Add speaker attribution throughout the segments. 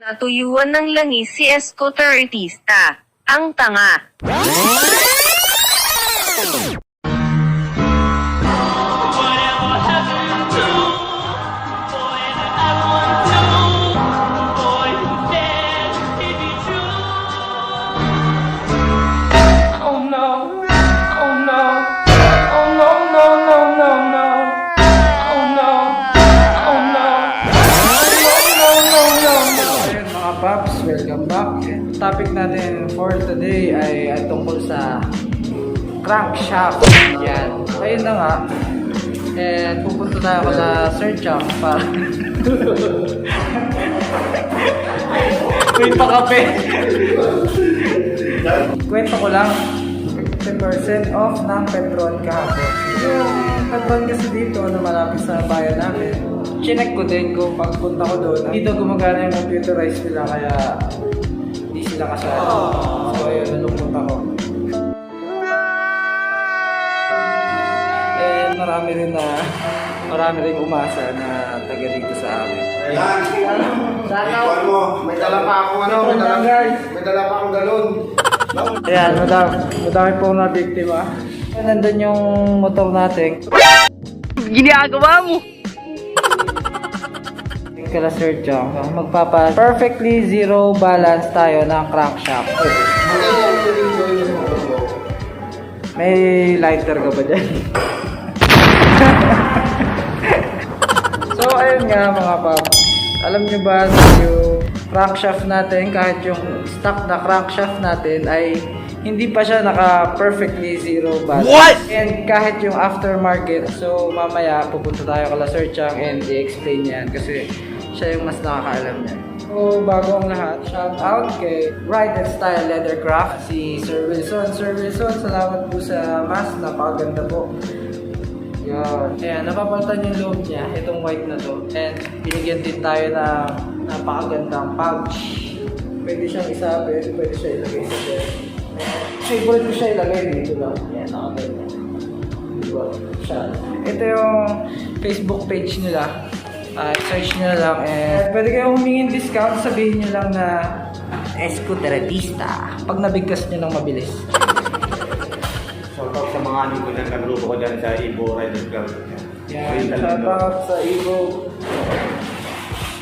Speaker 1: Natuyuan ng langis si Escoter Artista. Ang tanga.
Speaker 2: Topic natin for today ay, ay tungkol sa crankshaft. Yan. Ayun na nga. And pupunta tayo ko sa search up para... May pakape. Kwento ko lang. 50% off ng Petron kahapon. Yung Petron kasi dito na malapit sa bayan namin. Chinek ko din kung pagpunta ko doon. Dito gumagana yung computerized nila kaya sila kasali. So ayun, nalungkot ako. Eh, marami rin na marami rin umasa na taga dito sa amin.
Speaker 3: Yan. Ikuan mo. May dala pa akong ano. May dala, may dala pa akong galon.
Speaker 2: Ayan, madami, madami pong na biktima. Nandun yung motor natin.
Speaker 4: Ginagawa mo!
Speaker 2: Kala Sir Chong. Magpapa perfectly zero balance tayo ng crankshaft. May lighter ka ba dyan? so, ayun nga mga pap. Alam nyo ba na yung crankshaft natin, kahit yung stock na crankshaft natin ay hindi pa siya naka perfectly zero balance.
Speaker 4: What?
Speaker 2: And kahit yung aftermarket, so mamaya pupunta tayo kala Sir Chang and i-explain yan kasi siya yung mas nakakaalam niyan. So, bago ang lahat, shout out kay Ride and Style Leathercraft, si Sir Wilson. Sir Wilson, salamat po sa mask, napakaganda po. Yan. Ayan, napapalitan yung loob niya, itong white na to. And binigyan din tayo ng napakagandang pouch. Pwede siyang isabi, pwede siya ilagay sa bed. Favorite ko siya ilagay dito lang. Ayan, nakaganda. Diba? Siya. Ito yung Facebook page nila. Ah, search nyo lang and pwede kayong humingin discount, sabihin nyo lang na Escuteratista. Pag nabigkas nyo ng mabilis.
Speaker 3: Shout out sa mga ano ko dyan, kagrupo ko dyan sa Ibo Rider Club.
Speaker 2: Yan, shout out sa Evo.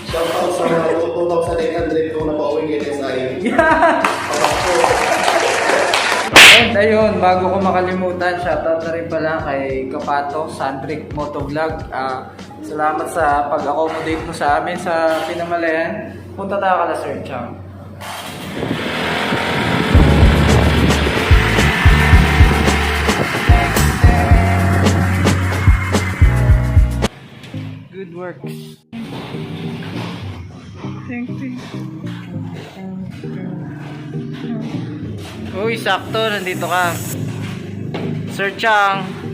Speaker 3: Shout out sa mga 2,800 ko na pauwing NSI.
Speaker 2: And ayun, bago ko makalimutan, shoutout na rin pala kay Kapato, Sandrick Motovlog. Ah, salamat sa pag-accommodate mo sa amin sa Pinamalayan. Punta tayo kala Sir Chang. Good work. Thank you. Uy, sakto, nandito ka. Sir Chang.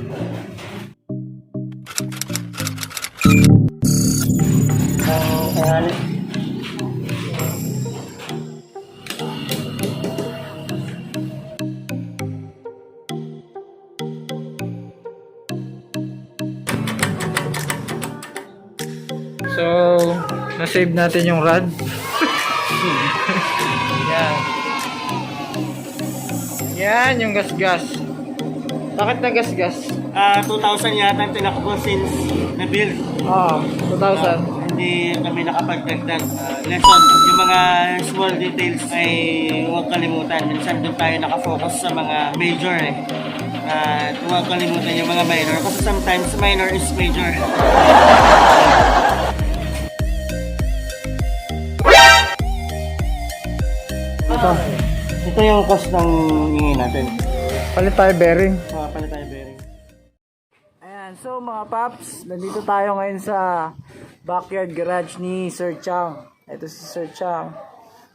Speaker 2: So, na-save natin yung rod. Yan. Yan, yung gas-gas. Bakit na gas-gas?
Speaker 5: Ah, 2,000 yata ang tinakbo since na-build.
Speaker 2: Oo, 2,000.
Speaker 5: Hindi kami nakapagdagdag. Ah, lesson, yung mga small details ay huwag kalimutan. Minsan doon tayo nakafocus sa mga major eh. At huwag kalimutan yung mga minor. Kasi sometimes minor is major. Ito. Ito yung cost ng hingin natin.
Speaker 2: Palit tayo bearing.
Speaker 5: Mga pala tayo bearing.
Speaker 2: Ayan, so mga paps, nandito tayo ngayon sa backyard garage ni Sir Chang. Ito si Sir Chang.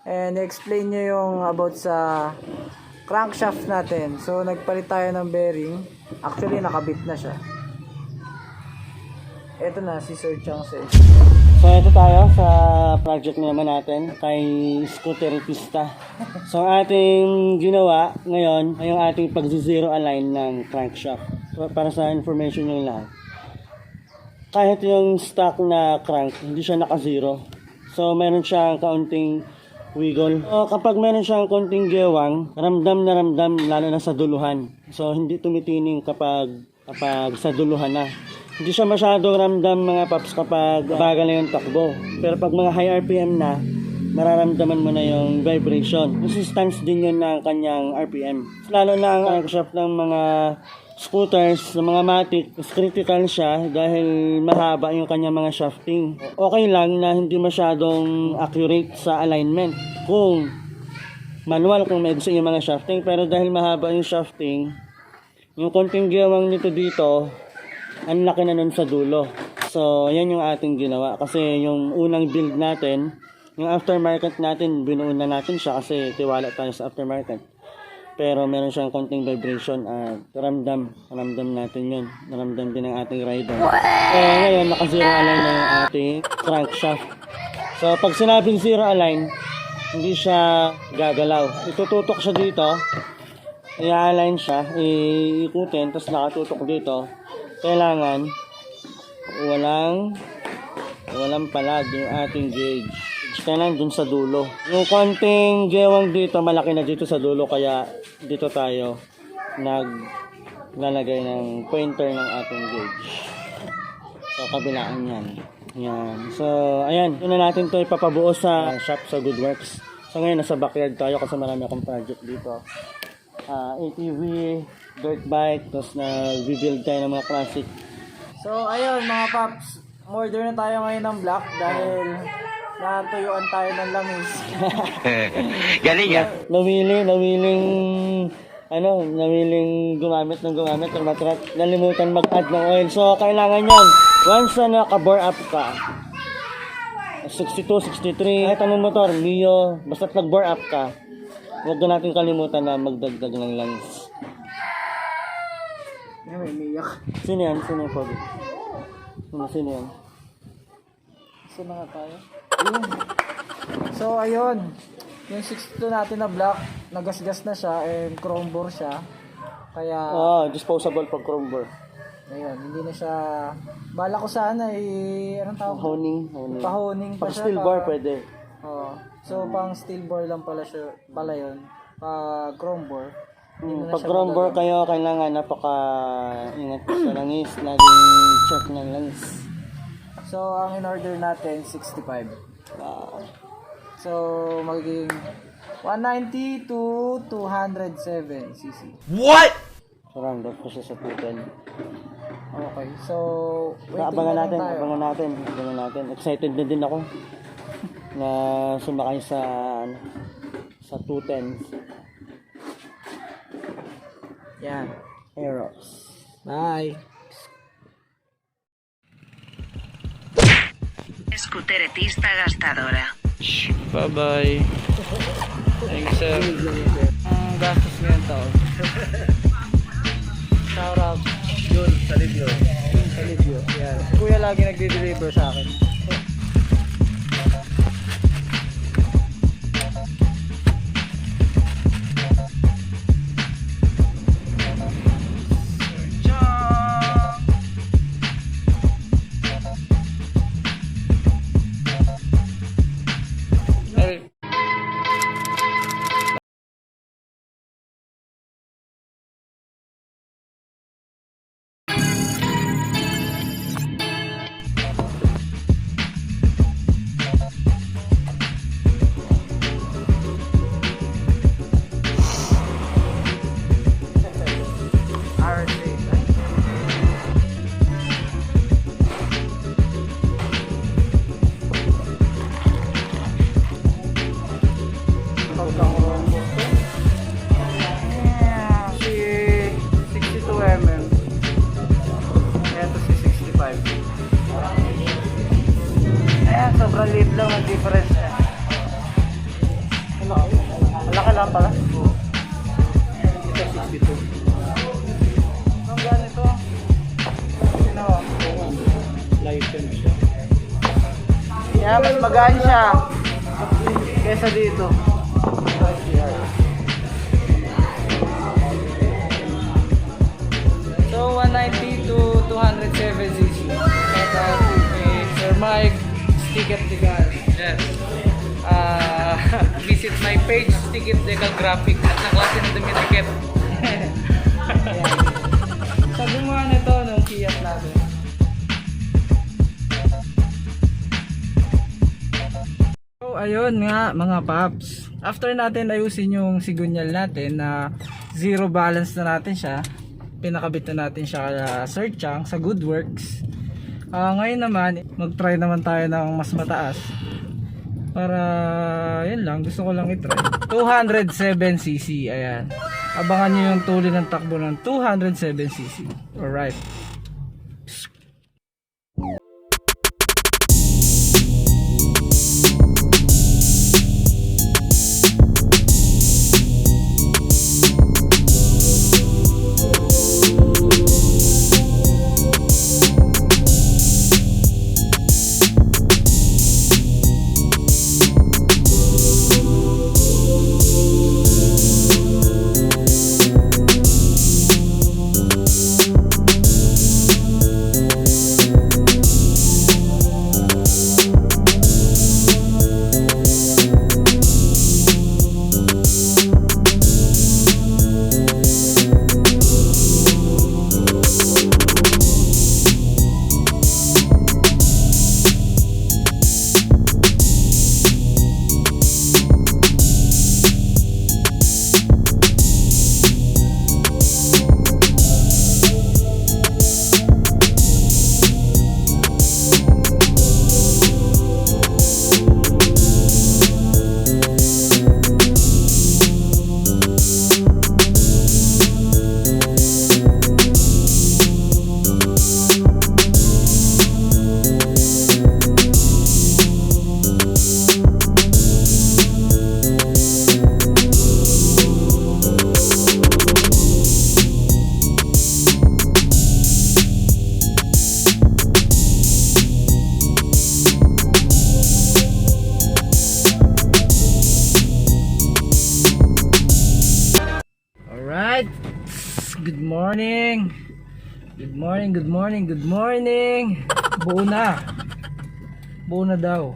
Speaker 2: And explain niya yung about sa crankshaft natin. So nagpalit tayo ng bearing. Actually nakabit na siya. Ito na si Sir Chang says.
Speaker 5: So ito tayo sa project naman natin kay Scooteripista. So ang ating ginawa ngayon ay yung ating pag-zero align ng crankshaft. Para sa information nyo lahat. Kahit yung stock na crank, hindi siya naka-zero. So, meron siyang kaunting wiggle. So, kapag meron siyang konting gewang, ramdam na ramdam lalo na sa duluhan. So, hindi tumitining kapag kapag sa duluhan na. Hindi siya masyado ramdam mga paps kapag bagal na yung takbo. Pero pag mga high RPM na, mararamdaman mo na yung vibration. Resistance din yun ng kanyang RPM. Lalo na ang crankshaft ng mga scooters, ng mga matic, mas critical siya dahil mahaba yung kanyang mga shafting. Okay lang na hindi masyadong accurate sa alignment. Kung manual kung may gusto yung mga shafting, pero dahil mahaba yung shafting, yung konting gawang nito dito, ang laki na nun sa dulo. So, yan yung ating ginawa. Kasi yung unang build natin, yung aftermarket natin, binuo na natin siya kasi tiwala tayo sa aftermarket. Pero meron siyang konting vibration at ramdam, ramdam natin yun. Ramdam din ng ating rider. Eh, ngayon, naka-zero align na yung ating crankshaft. So, pag sinabing zero align, hindi siya gagalaw. Itututok siya dito, i-align siya, iikutin, tapos nakatutok dito. Kailangan, walang, walang palag yung ating gauge. Kailangan dun sa dulo. Yung konting gewang dito, malaki na dito sa dulo, kaya dito tayo naglalagay ng pointer ng ating gauge. So, kabilaan yan. Yan. So, ayan. Yun na natin to ipapabuo sa shop sa Goodworks. So, ngayon nasa backyard tayo kasi marami akong project dito. Ah, ATV, dirt bike, tapos na-rebuild tayo ng mga classic.
Speaker 2: So, ayun mga paps, order na tayo ngayon ng black dahil natuyuan tayo ng langis.
Speaker 5: Nawili, nawiling, ano, nawiling gumamit ng gumamit ng matrat. Nalimutan mag-add ng oil. So, kailangan yon Once na naka-bore up ka, 62, 63, kahit anong motor, Mio, basta nag-bore up ka, huwag na natin kalimutan na magdagdag ng langis.
Speaker 2: May umiyak.
Speaker 5: Sino yan? Sino yung Pogi? Sino, sino yan?
Speaker 2: So, na nga tayo. So, ayun. Yung 62 natin na black, nagasgas na siya and chrome bore siya. Kaya,
Speaker 5: Ah, disposable pag crumber.
Speaker 2: ayun, hindi na siya... Bala ko sana eh, anong tawag?
Speaker 5: Honing, honing.
Speaker 2: Pahoning pa
Speaker 5: Pag
Speaker 2: siya.
Speaker 5: steel
Speaker 2: para-
Speaker 5: bar, pwede.
Speaker 2: Oo. So, pang steel bore lang pala siya, pala yun. Pag chrome bore,
Speaker 5: Hmm, pag crumber
Speaker 2: magagawa.
Speaker 5: kayo, kailangan napaka ingat sa langis. Laging check ng langis.
Speaker 2: So, ang in-order natin, 65.
Speaker 5: Wow.
Speaker 2: So, magiging 190 to 207 cc.
Speaker 5: So, round off ko siya sa 210.
Speaker 2: Okay. So,
Speaker 5: Abangan natin,
Speaker 2: tayo.
Speaker 5: abangan natin, abangan natin. Excited na din ako na sumakay sa ano, sa 210
Speaker 2: Yan.
Speaker 5: Aeros.
Speaker 2: Bye.
Speaker 1: Scooteretista gastadora.
Speaker 2: Bye-bye. Thanks, sir. Ang gastos ngayon taon. Shout out. Yun, sa Libyo. Yun, sa Libyo. Yan. Kuya lagi nagde-deliver sa akin. Ito si 65. Ayan, sobrang liit lang ang difference niya. Malaki lang pala. Ito 62. Ang ganito. Sino? Lighten siya. Yeah, mas magaan siya. Kesa dito. So, 190 to 207 cc. Shout out kay Sir Mike, Sticker Tigal. Yes. Ah, visit my page, Ticket Decal Graphic at ng klase ng Duminikit. Sa gumawa nito nung Fiat natin. So ayun nga mga paps. After natin ayusin yung sigunyal natin na zero balance na natin siya. Pinakabit na natin siya kaya Sir Chang sa Goodworks. Ah ngayon naman, mag-try naman tayo ng mas mataas. Para yun lang, gusto ko lang i-try. 207cc, ayan. Abangan nyo yung tuloy ng takbo ng 207cc. Alright. Alright. Good morning, good morning, good morning. Buo na. Buo na daw.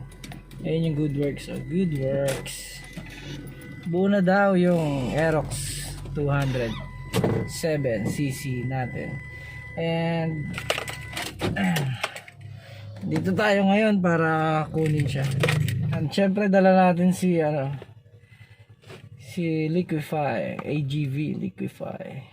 Speaker 2: Ayun yung good works. Oh, good works. Buo na daw yung Aerox 207cc natin. And dito tayo ngayon para kunin siya. And syempre dala natin si ano si Liquify, AGV Liquify.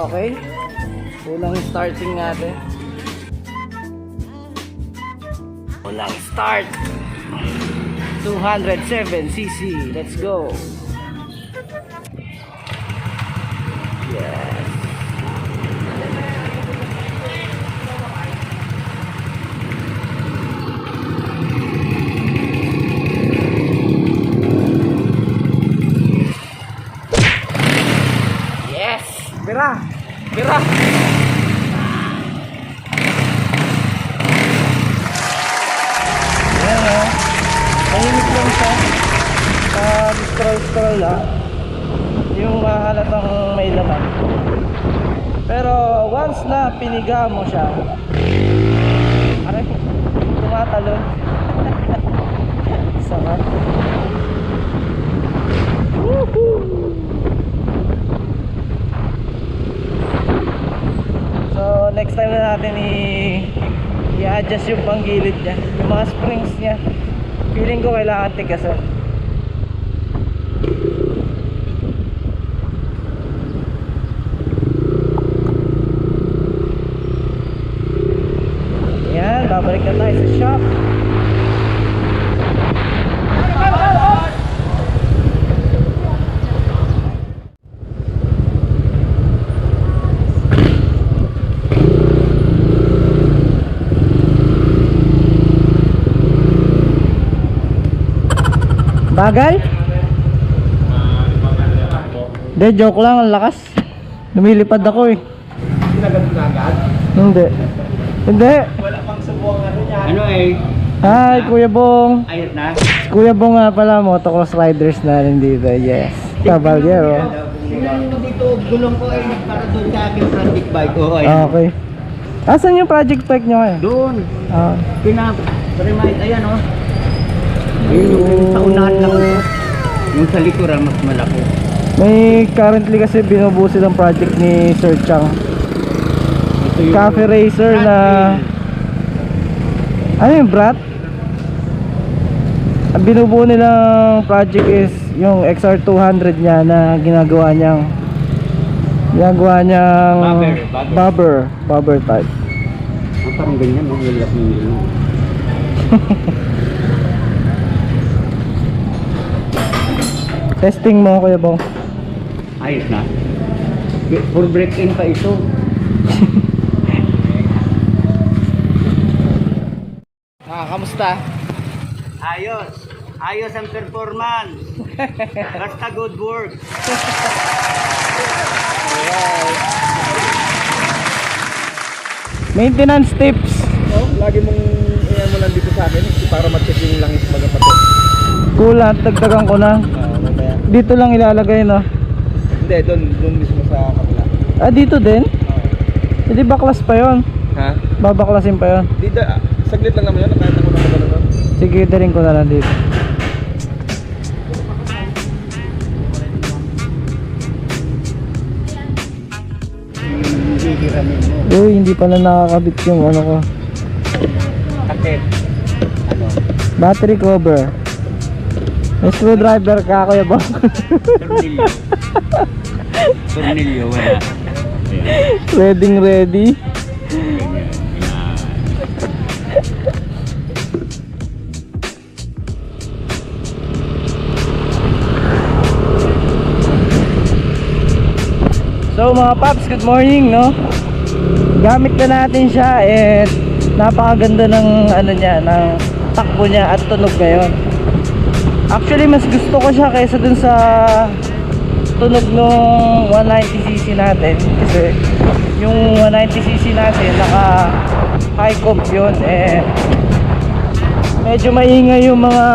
Speaker 2: Okay. Unang starting natin. Unang start. 207cc. Let's go. Yes. Yes! Bira! Bira! Ayan o. Tahimik lang siya. Uh, scroll-scroll lang. Yung mahalatang may laman. Pero once na piniga mo siya, aray, tumatalon. Sarap. So next time na natin i i-adjust yung panggilid niya. Yung mga springs niya. Feeling ko kailangan tigasan. Yan, babalik na tayo sa shop. Bagal? Hindi, joke lang, ang lakas. Lumilipad ako eh. Hindi. Hindi.
Speaker 5: Eh?
Speaker 2: Hi, Kuya Bong.
Speaker 5: Ayot na?
Speaker 2: Kuya Bong nga pala, motocross riders na rin dito. Yes. Caballero.
Speaker 6: Tingnan mo dito, gulong ko ay para doon sa aking project bike. Oo, ay.
Speaker 2: Okay. Asan yung project bike nyo eh?
Speaker 6: Doon,
Speaker 2: Ah.
Speaker 6: pinap-remind, ayan o. Oh. Yun yung sa unahan lang. Yung sa likuran, mas malaki.
Speaker 2: May currently kasi binubuo silang project ni Sir Chang.
Speaker 6: Ito yung
Speaker 2: Cafe Racer na... Ano yung brat? Ang binubuo nilang project is yung XR200 niya na ginagawa niyang ginagawa niyang
Speaker 6: Bobber, bobber.
Speaker 2: bobber, bobber type.
Speaker 6: Ang parang ganyan, no? Yung gulong.
Speaker 2: Testing mo Kuya Bong.
Speaker 6: Ayos na. For break-in pa ito.
Speaker 2: kamusta?
Speaker 6: Ayos. Ayos ang performance. Basta good work.
Speaker 2: Maintenance tips.
Speaker 3: Oh, lagi mong iyan mo lang dito sa akin para ma-check yung langis baga pati.
Speaker 2: Kulat, dagdagan ko na.
Speaker 3: Ah, mamaya.
Speaker 2: Dito lang ilalagay no.
Speaker 3: Hindi, doon, doon mismo sa kabila.
Speaker 2: Ah, dito din? Hindi baklas pa yon.
Speaker 3: Ha?
Speaker 2: Babaklasin pa yon.
Speaker 3: Di da, saglit lang naman yun, kahit ako naman gano'n.
Speaker 2: Sige, daling ko na lang dito. Uy, hindi pala nakakabit yung ano ko.
Speaker 6: Takip. Ano?
Speaker 2: Battery cover. May screwdriver ka, Kuya Bong.
Speaker 6: Tornilyo. Tornilyo, wala.
Speaker 2: Ready ready. Mga paps, good morning, no? Gamit na natin siya and napakaganda ng ano niya, ng takbo niya at tunog ngayon. Actually, mas gusto ko siya kaysa dun sa tunog nung 190cc natin kasi yung 190cc natin naka high comp yun eh medyo maingay yung mga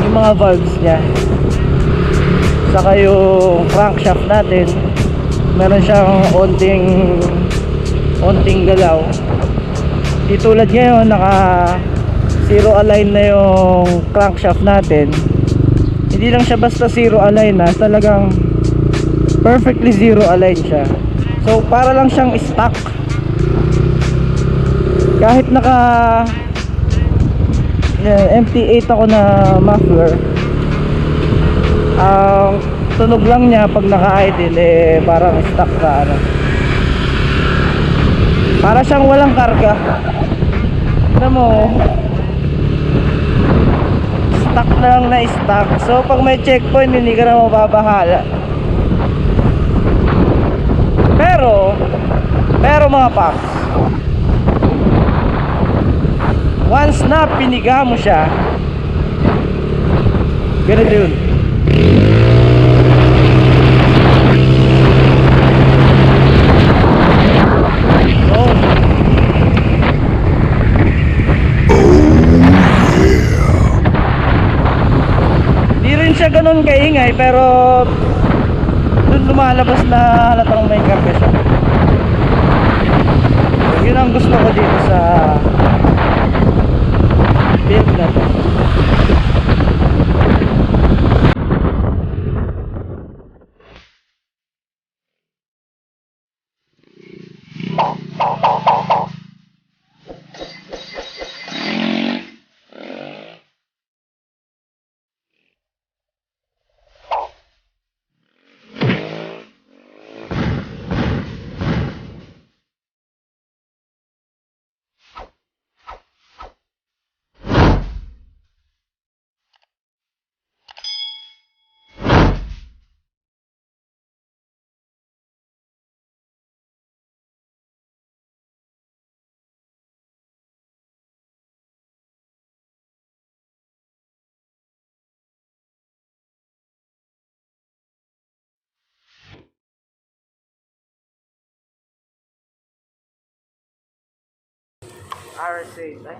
Speaker 2: yung mga valves niya saka yung crankshaft natin meron siyang onting onting galaw. Di tulad ngayon naka zero align na yung crankshaft natin. Hindi lang siya basta zero align na talagang perfectly zero align siya. So para lang siyang stock kahit naka yan, MT8 ako na muffler ang tunog lang niya pag naka-idle eh parang stuck ka ano. Para siyang walang karga. Alam mo stuck na lang na stuck. So pag may checkpoint hindi ka na mababahala. Pero pero mga paps once na piniga mo siya ganito yun rin siya ganun kaingay pero dun lumalabas na halatang may karga siya. Yun ang gusto ko dito sa build na to. RSA, ay,